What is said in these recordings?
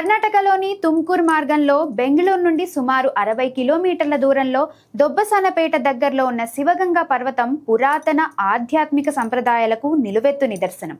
కర్ణాటకలోని తుమ్కూర్ మార్గంలో బెంగళూరు నుండి సుమారు అరవై కిలోమీటర్ల దూరంలో దొబ్బసానపేట దగ్గరలో ఉన్న శివగంగా పర్వతం పురాతన ఆధ్యాత్మిక సంప్రదాయాలకు నిలువెత్తు నిదర్శనం.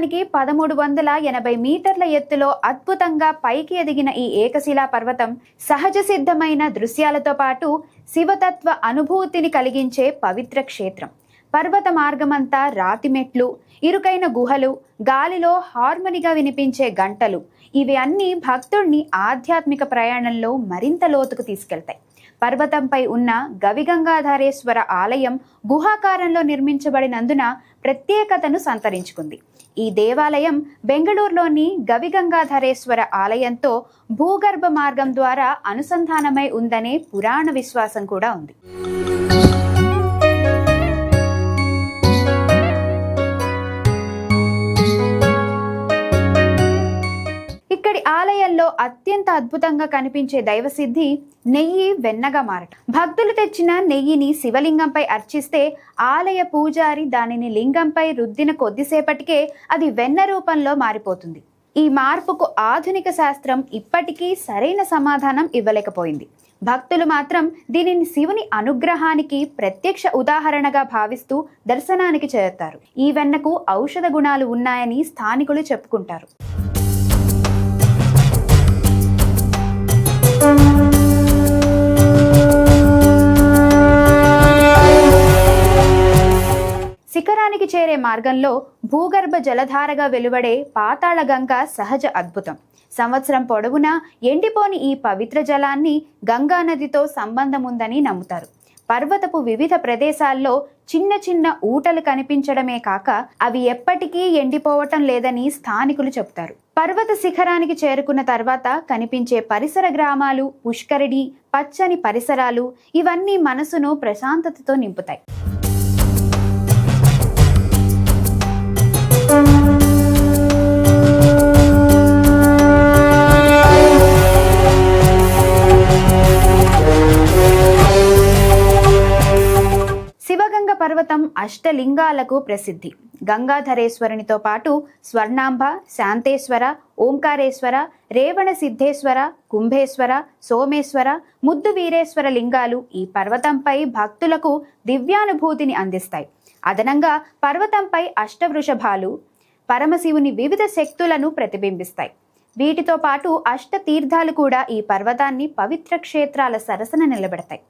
ఎత్తడానికి పదమూడు వందల ఎనభై మీటర్ల ఎత్తులో అద్భుతంగా పైకి ఎదిగిన ఈ ఏకశిలా పర్వతం సహజ సిద్ధమైన దృశ్యాలతో పాటు శివతత్వ అనుభూతిని కలిగించే పవిత్ర క్షేత్రం. పర్వత మార్గమంతా రాతి మెట్లు ఇరుకైన గుహలు గాలిలో హార్మోనిగా వినిపించే గంటలు. ఇవి అన్నీ భక్తుడిని ఆధ్యాత్మిక ప్రయాణంలో మరింత లోతుకు తీసుకెళ్తాయి. పర్వతంపై ఉన్న గవిగంగాధారేశ్వర ఆలయం గుహాకారంలో నిర్మించబడినందున ప్రత్యేకతను సంతరించుకుంది. ఈ దేవాలయం బెంగళూరులోని గవిగంగాధరేశ్వర ఆలయంతో భూగర్భ మార్గం ద్వారా అనుసంధానమై ఉందనే పురాణ విశ్వాసం కూడా ఉంది. అద్భుతంగా కనిపించే దైవసిద్ధి నెయ్యి వెన్నగా మారటం. భక్తులు తెచ్చిన నెయ్యిని శివలింగంపై అర్చిస్తే ఆలయ పూజారి దానిని లింగంపై రుద్దిన కొద్దిసేపటికే అది వెన్న రూపంలో మారిపోతుంది. ఈ మార్పుకు ఆధునిక శాస్త్రం ఇప్పటికీ సరైన సమాధానం ఇవ్వలేకపోయింది. భక్తులు మాత్రం దీనిని శివుని అనుగ్రహానికి ప్రత్యక్ష ఉదాహరణగా భావిస్తూ దర్శనానికి చేరుతారు. ఈ వెన్నకు ఔషధ గుణాలు ఉన్నాయని స్థానికులు చెప్పుకుంటారు. చేరే మార్గంలో భూగర్భ జలధారగా వెలువడే పాతాళగంగ సహజ అద్భుతం. సంవత్సరం పొడవునా ఎండిపోని ఈ పవిత్ర జలాన్ని గంగా నదితో నమ్ముతారు. పర్వతపు వివిధ ప్రదేశాల్లో చిన్న చిన్న ఊటలు కనిపించడమే కాక అవి ఎప్పటికీ ఎండిపోవటం లేదని స్థానికులు చెబుతారు. పర్వత శిఖరానికి చేరుకున్న తర్వాత కనిపించే పరిసర గ్రామాలు పుష్కరిణి పచ్చని పరిసరాలు ఇవన్నీ మనసును ప్రశాంతతతో నింపుతాయి. అష్టలింగాలకు ప్రసిద్ధి. గంగాధరేశ్వరునితో పాటు స్వర్ణాంబ శాంతేశ్వర ఓంకారేశ్వర రేవణ సిద్ధేశ్వర కుంభేశ్వర సోమేశ్వర ముద్దు వీరేశ్వర లింగాలు ఈ పర్వతంపై భక్తులకు దివ్యానుభూతిని అందిస్తాయి. అదనంగా పర్వతంపై అష్టవృషభాలు పరమశివుని వివిధ శక్తులను ప్రతిబింబిస్తాయి. వీటితో పాటు అష్ట తీర్థాలు కూడా ఈ పర్వతాన్ని పవిత్ర క్షేత్రాల సరసన నిలబెడతాయి.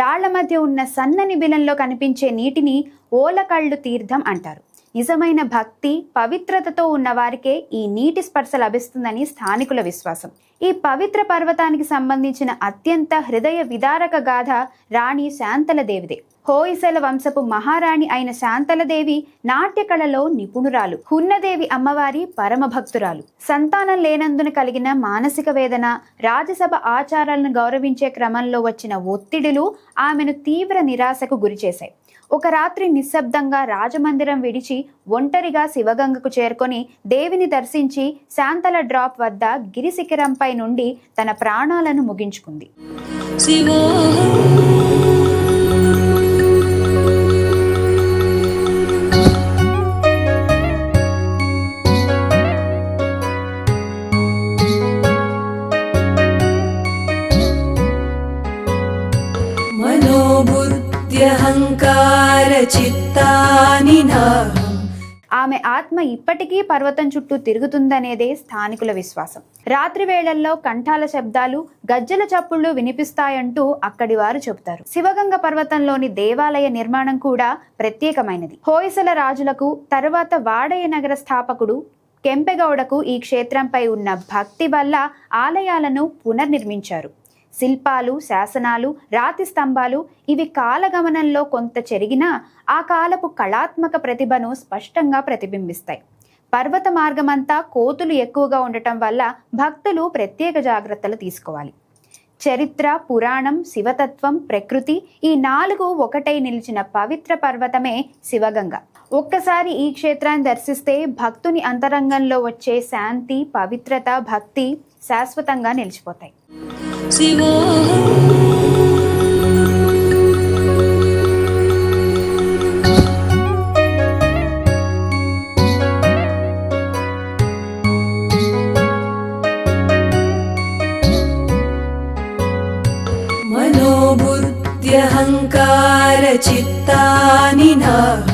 రాళ్ళ మధ్య ఉన్న సన్నని బిలంలో కనిపించే నీటిని ఓలకళ్ళు తీర్థం అంటారు. నిజమైన భక్తి పవిత్రతతో ఉన్న వారికే ఈ నీటి స్పర్శ లభిస్తుందని స్థానికుల విశ్వాసం. ఈ పవిత్ర పర్వతానికి సంబంధించిన అత్యంత హృదయ విదారక గాథ రాణి శాంతలదేవిదే. హోయిసల వంశపు మహారాణి అయిన శాంతలదేవి నాట్యకళలో నిపుణురాలు. హున్నదేవి అమ్మవారి పరమభక్తురాలు సంతానం లేనందున కలిగిన మానసిక వేదన రాజసభ ఆచారాలను గౌరవించే క్రమంలో వచ్చిన ఒత్తిడులు ఆమెను తీవ్ర నిరాశకు గురిచేశాయి. ఒక రాత్రి నిశ్శబ్దంగా రాజమందిరం విడిచి ఒంటరిగా శివగంగకు చేరుకొని దేవిని దర్శించి శాంతల డ్రాప్ వద్ద గిరి శిఖరంపై నుండి తన ప్రాణాలను ముగించుకుంది. శివో మనోబుద్ధ్యహంకారచిత్తాని ఆమె ఆత్మ ఇప్పటికీ పర్వతం చుట్టూ తిరుగుతుందనేదే స్థానికుల విశ్వాసం. రాత్రి వేళల్లో కంఠాల శబ్దాలు గజ్జల చప్పుళ్ళు వినిపిస్తాయంటూ అక్కడి వారు చెబుతారు. శివగంగ పర్వతంలోని దేవాలయ నిర్మాణం కూడా ప్రత్యేకమైనది. హోయసల రాజులకు తర్వాత వాడయ నగర స్థాపకుడు కెంపెగౌడకు ఈ క్షేత్రంపై ఉన్న భక్తి వల్ల ఆలయాలను పునర్నిర్మించారు. శిల్పాలు శాసనాలు రాతి స్తంభాలు ఇవి కాలగమనంలో కొంత చెరిగినా ఆ కాలపు కళాత్మక ప్రతిభను స్పష్టంగా ప్రతిబింబిస్తాయి. పర్వత మార్గమంతా కోతులు ఎక్కువగా ఉండటం వల్ల భక్తులు ప్రత్యేక జాగ్రత్తలు తీసుకోవాలి. చరిత్ర పురాణం శివతత్వం ప్రకృతి ఈ నాలుగు ఒకటై నిలిచిన పవిత్ర పర్వతమే శివగంగ. ఒక్కసారి ఈ క్షేత్రాన్ని దర్శిస్తే భక్తుని అంతరంగంలో వచ్చే శాంతి పవిత్రత భక్తి శాశ్వతంగా నిలిచిపోతాయి. मनोबुद्ध्यहङ्कारचित्तानि न